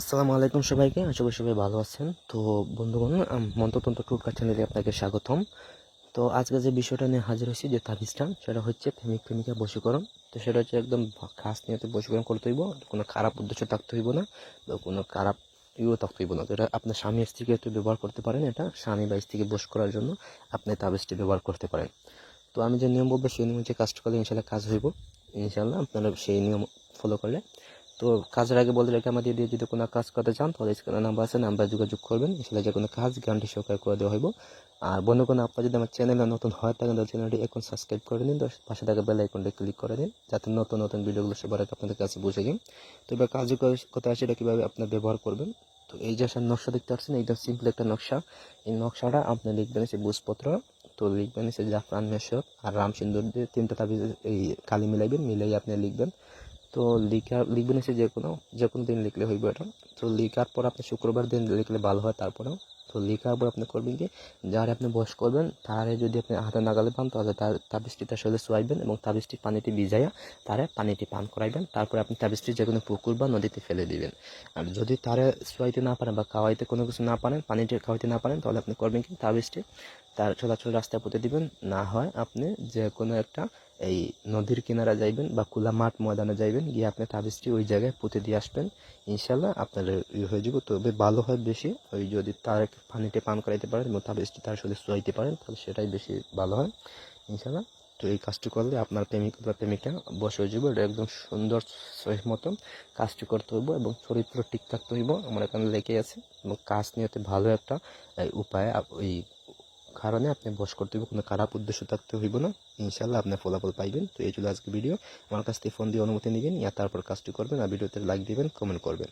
আসসালামু আলাইকুম সবাইকে, আশা করি সবাই ভালো আছেন। তো বন্ধুগণ মন্ত্রতন্ত্র টুটকা চ্যানেলে আপনাকে স্বাগতম। তো আজকে যে বিষয়টা নিয়ে হাজির হয়েছি, যে তাবিজটা, সেটা হচ্ছে প্রেমিক প্রেমিকা বশীকরণ। তো সেটা হচ্ছে একদম খাস নিয়তে বশীকরণ করতে হইব, কোনো খারাপ উদ্দেশ্য থাকতে হইব না, বা কোনো খারাপ ইয়েও থাকতে হইব না। তো এটা আপনার স্বামী স্ত্রীকে একটু ব্যবহার করতে পারেন, এটা স্বামী বা স্ত্রীকে বশ করার জন্য আপনি তাবিজটি ব্যবহার করতে পারেন। তো আমি যে নিয়ম বলব, সেই নিয়ম যে কাজটা করলে ইনশাল্লাহ কাজ হইব। ইনশাল্লাহ আপনারা সেই নিয়ম ফলো করলে তো কাজের আগে বলতে রেখে আমাদের দিয়ে যদি কোনো কাজ করতে চান, তাহলে স্ক্রিনে নাম্বার আছে, নাম্বার যোগাযোগ করবেন। সেটা যে কোনো কাজ গ্যারান্টি সহকারে করে দেওয়া হইব। আর বন্ধুগণ, আপনার যদি আমার চ্যানেলে নতুন হয় তাহলে চ্যানেলটি এখন সাবস্ক্রাইব করে নিন। তো পাশে থাকা বেল আইকনটা ক্লিক করে দিন যাতে নতুন নতুন ভিডিওগুলো সবার আগে আপনাদের কাছে পৌঁছে যায়। তো এবার কাজ কথা আছে এটা কীভাবে আপনার ব্যবহার করবেন? তো এই যে নকশা দেখতে পাচ্ছেন একদম সিম্পল একটা নকশা। এই নকশাটা আপনি লিখবেন সে বুঝপত্র তো লিখবেন সে জাফরান মেশক আর রামসিন্দুর দিয়ে তিনটা তাবিজ এই কালি মিলাইবেন মিলাই আপনি লিখবেন। তো লিখা, লিখবেন এসে যে কোনো যে কোনো দিন লিখলে হইব এটা। তো লিখার পর আপনি শুক্রবার দিন লিখলে ভালো হয় তারপরেও। তো লিখার পর আপনি করবেন কি, যারে আপনি বয়স করবেন, তারে যদি আপনি হাতে নাগালে পান, তাহলে তার তাবিজটি তার শরীরে শোয়াইবেন এবং তাবিজটি পানিটি ভিজাইয়া তারে পানিটি পান করাইবেন। তারপরে আপনি তাবিজটি যে কোনো পুকুর বা নদীতে ফেলে দিবেন। আর যদি তারে শোয়াইতে না পারেন বা খাওয়াইতে কোনো কিছু না পারেন, পানিটি খাওয়াইতে না পারেন, তাহলে আপনি করবেন কি, তাবিজটি তার চলাচল রাস্তায় পুঁতে দিবেন। না হয় আপনি যে কোনো একটা এই নদীর কিনারা যাইবেন বা খোলা মাঠ ময়দানে যাইবেন, গিয়ে আপনি তাবিজটি ওই জায়গায় পুঁতে দিয়ে আসবেন। ইনশাল্লাহ আপনার ইয়ে হয়ে যাবে। তবে ভালো হয় বেশি ওই যদি তার পানিতে পান করাইতে পারেন এবং তাবিজটি তার সাথে শোয়াইতে পারেন, তাহলে সেটাই বেশি ভালো হয়। ইনশাল্লাহ তো এই কাজটি করলে আপনার প্রেমিক বা প্রেমিকা বসে যাবে। এটা একদম সুন্দর সহি মতো কাজটি করতে হইব এবং চরিত্র ঠিক থাকতে হইব। আমার এখানে লেগে আছে এবং কাজ নিয়েতে ভালো একটা উপায় ওই কারণে আপনি বস করতে হইব কোনো খারাপ উদ্দেশ্য থাকতে হইব না। ইনশাল্লাহ আপনি ফলাফল পাইবেন। তো এই চলে আজকে ভিডিও। আমার কাছ থেকে ফোন দিয়ে অনুমতি নেবেন ইয়া তারপর কাজটি করবেন আর ভিডিওতে লাইক দিবেন, কমেন্ট করবেন।